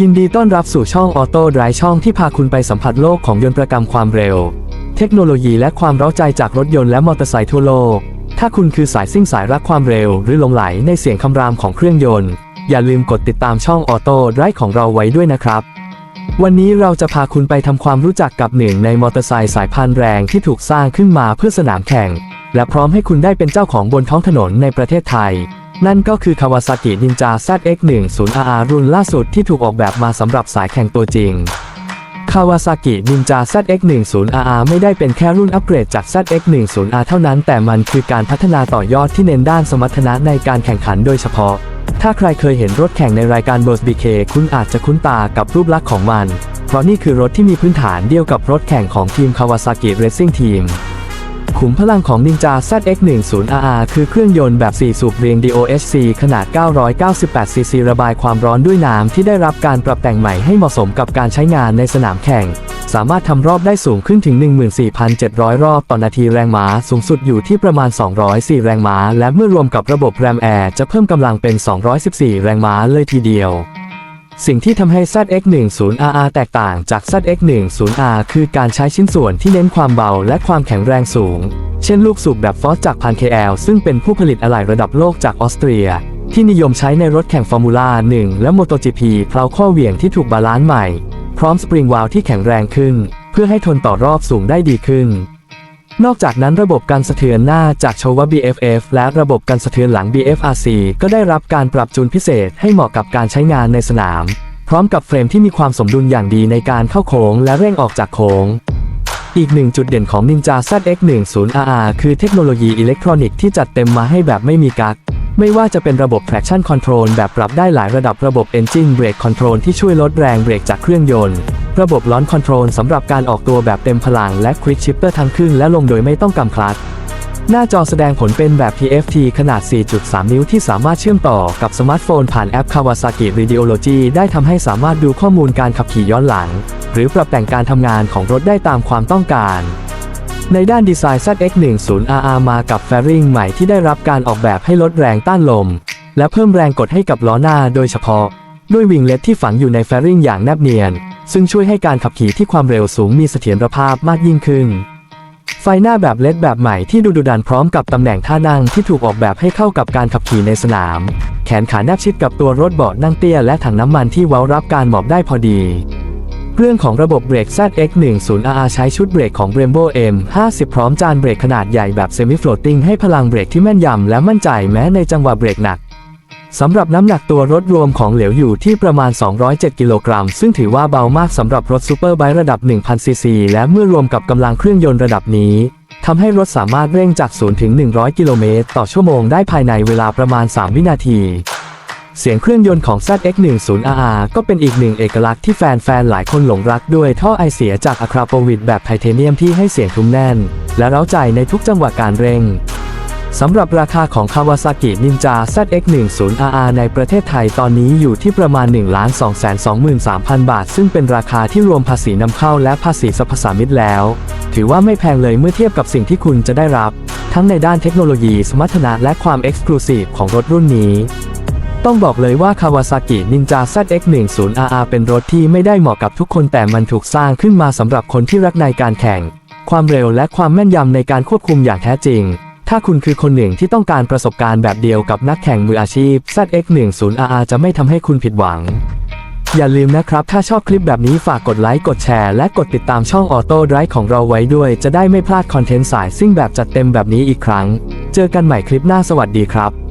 ยินดีต้อนรับสู่ช่องออโต้ไดรช่องที่พาคุณไปสัมผัสโลกของยนต์ประกรรมความเร็ว เทคโนโลยีและความเร้าใจจากรถยนต์และมอเตอร์ไซค์ทั่วโลก ถ้าคุณคือสายซิ่งสายรักความเร็ว หรือหลงไหลในเสียงคำรามของเครื่องยนต์ อย่าลืมกดติดตามช่องออโต้ไดรของเราไว้ด้วยนะครับ วันนี้เราจะพาคุณไปทำความรู้จักกับหนึ่งในมอเตอร์ไซค์สายพันแรงที่ถูกสร้างขึ้นมาเพื่อสนามแข่ง และพร้อมให้คุณได้เป็นเจ้าของบนท้องถนนในประเทศไทย นั่นก็คือ Kawasaki Ninja ZX10RR รุ่นล่าสุดที่ถูกออกแบบมาสำหรับสายแข่งตัวจริง Kawasaki Ninja ZX10RR ไม่ได้เป็นแค่รุ่นอัปเกรดจาก ZX10R เท่านั้นแต่มันคือการพัฒนาต่อยอดที่เน้นด้านสมรรถนะในการแข่งขันโดยเฉพาะ ถ้าใครเคยเห็นรถแข่งในรายการ b o s BK คุณอาจจะคุ้นตากับรูปลักษณ์ของมัน เพราะนี่คือรถที่มีพื้นฐานเดียวกับรถแข่งของทีม Kawasaki Racing Team ขุมพลังของ Ninja ZX10RR คือเครื่องยนต์แบบ 4 สูบเรียง DOHC ขนาด 998ซีซีระบายความร้อนด้วยน้ำที่ได้รับการปรับแต่งใหม่ให้เหมาะสมกับการใช้งานในสนามแข่ง สามารถทำรอบได้สูงขึ้นถึง 14,700 รอบต่อนาทีแรงม้าสูงสุดอยู่ที่ประมาณ 204 แรงม้า และเมื่อรวมกับระบบแรมแอร์จะเพิ่มกำลังเป็น 214 แรงม้าเลยทีเดียว สิ่งที่ทำให้ ZX10RR แตกต่างจาก ZX10R คือการใช้ชิ้นส่วนที่เน้นความเบาและความแข็งแรงสูง เช่นลูกสูบแบบฟอสจากพัน KL ซึ่งเป็นผู้ผลิตอะไหล่ระดับโลกจากออสเตรีย ที่นิยมใช้ในรถแข่งฟอร์มูล่า 1 และ MotoGP เพลาข้อเหวี่ยงที่ถูกบาลานซ์ใหม่ พร้อมสปริงวาลที่แข็งแรงขึ้น เพื่อให้ทนต่อรอบสูงได้ดีขึ้น นอกจากนั้นระบบการสะเทือนหน้าจากโชวา BFF และระบบการสะเทือนหลัง BFRC ก็ได้รับการปรับจูนพิเศษให้เหมาะกับการใช้งานในสนาม พร้อมกับเฟรมที่มีความสมดุลอย่างดีในการเข้าโค้งและเร่งออกจากโค้ง อีกหนึ่งจุดเด่นของ Ninja ZX10RR คือเทคโนโลยีอิเล็กทรอนิกส์ที่จัดเต็มมาให้แบบไม่มีกักไม่ว่าจะเป็นระบบ traction control แบบปรับได้หลายระดับระบบ engine brake control ที่ช่วยลดแรงเบรกจากเครื่องยนต์ ระบบ launch control สำหรับการออกตัวแบบเต็มพลังและ quick shifter ทั้งขึ้นและลงโดยไม่ต้องกำคลัตหน้าจอแสดงผลเป็นแบบ TFT ขนาด 4.3 นิ้วที่สามารถเชื่อมต่อกับสมาร์ทโฟนผ่านแอป Kawasaki Radiology ได้ทำให้สามารถดูข้อมูลการขับขี่ย้อนหลัง หรือปรับแต่งการทำงานของรถได้ตามความต้องการในด้านดีไซน์ ZX10RR มากับแฟริงใหม่ที่ได้รับการออกแบบให้ลดแรงต้านลม และเพิ่มแรงกดให้กับล้อหน้าโดยเฉพาะ ด้วยวิงเล็ตที่ฝังอยู่ในแฟริงอย่างแนบเนียน ซึ่งช่วยให้การขับขี่ที่ความเร็วสูงมีเสถียรภาพมากยิ่งขึ้น ไฟหน้าแบบเลดแบบใหม่ที่ดูดุดันพร้อมกับตำแหน่งท่านั่งที่ถูกออกแบบให้เข้ากับการขับขี่ในสนาม แขนขาแนบชิดกับตัวรถเบาะนั่งเตี้ยและถังน้ำมันที่เว้ารับการหมอบได้พอดีเรื่องของระบบเบรก ZX10RR ใช้ชุดเบรกของ Brembo M50 พร้อมจานเบรกขนาดใหญ่แบบ Semi Floating ให้พลังเบรกที่แม่นยำและมั่นใจแม้ในจังหวะเบรกหนัก สำหรับน้ำหนักตัวรถรวมของเหลวอยู่ที่ประมาณ 207 กิโลกรัม ซึ่งถือว่าเบามากสำหรับรถซูเปอร์ไบค์ระดับ 1,000 ซีซี และเมื่อรวมกับกำลังเครื่องยนต์ระดับนี้ทำให้รถสามารถเร่งจาก 0 ถึง 100 กิโลเมตร ต่อชั่วโมงได้ภายในเวลาประมาณ 3 วินาที เสียงเครื่องยนต์ของ ZX10RR ก็เป็นอีกหนึ่งเอกลักษณ์ที่แฟนๆ หลายคนหลงรักด้วยท่อไอเสียจากอะคราโปวิดแบบไทเทเนียมที่ให้เสียงทุ้มแน่น และเร้าใจในทุกจังหวะการเร่ง สำหรับราคาของ Kawasaki Ninja ZX10RR ในประเทศไทยตอนนี้อยู่ที่ประมาณ 1,223,000 บาท ซึ่งเป็นราคาที่รวมภาษีนำเข้าและภาษีสรรพสามิตแล้ว ถือว่าไม่แพงเลยเมื่อเทียบกับสิ่งที่คุณจะได้รับ ทั้งในด้านเทคโนโลยีสมรรถนะและความเอ็กซ์คลูซีฟของรถรุ่นนี้ต้องบอกเลยว่า Kawasaki Ninja ZX10RR เป็นรถที่ไม่ได้เหมาะกับทุกคนแต่มันถูกสร้างขึ้นมาสำหรับคนที่รักในการแข่ง ความเร็วและความแม่นยำในการควบคุมอย่างแท้จริง ถ้าคุณคือคนหนึ่งที่ต้องการประสบการณ์แบบเดียวกับนักแข่งมืออาชีพ ZX10RR จะไม่ทำให้คุณผิดหวัง อย่าลืมนะครับ ถ้าชอบคลิปแบบนี้ฝากกดไลค์ กดแชร์ และกดติดตามช่องออโต้ไดร์ของเราไว้ด้วย จะได้ไม่พลาดคอนเทนต์สายซิ่งแบบจัดเต็มแบบนี้อีกครั้ง เจอกันใหม่คลิปหน้าสวัสดีครับ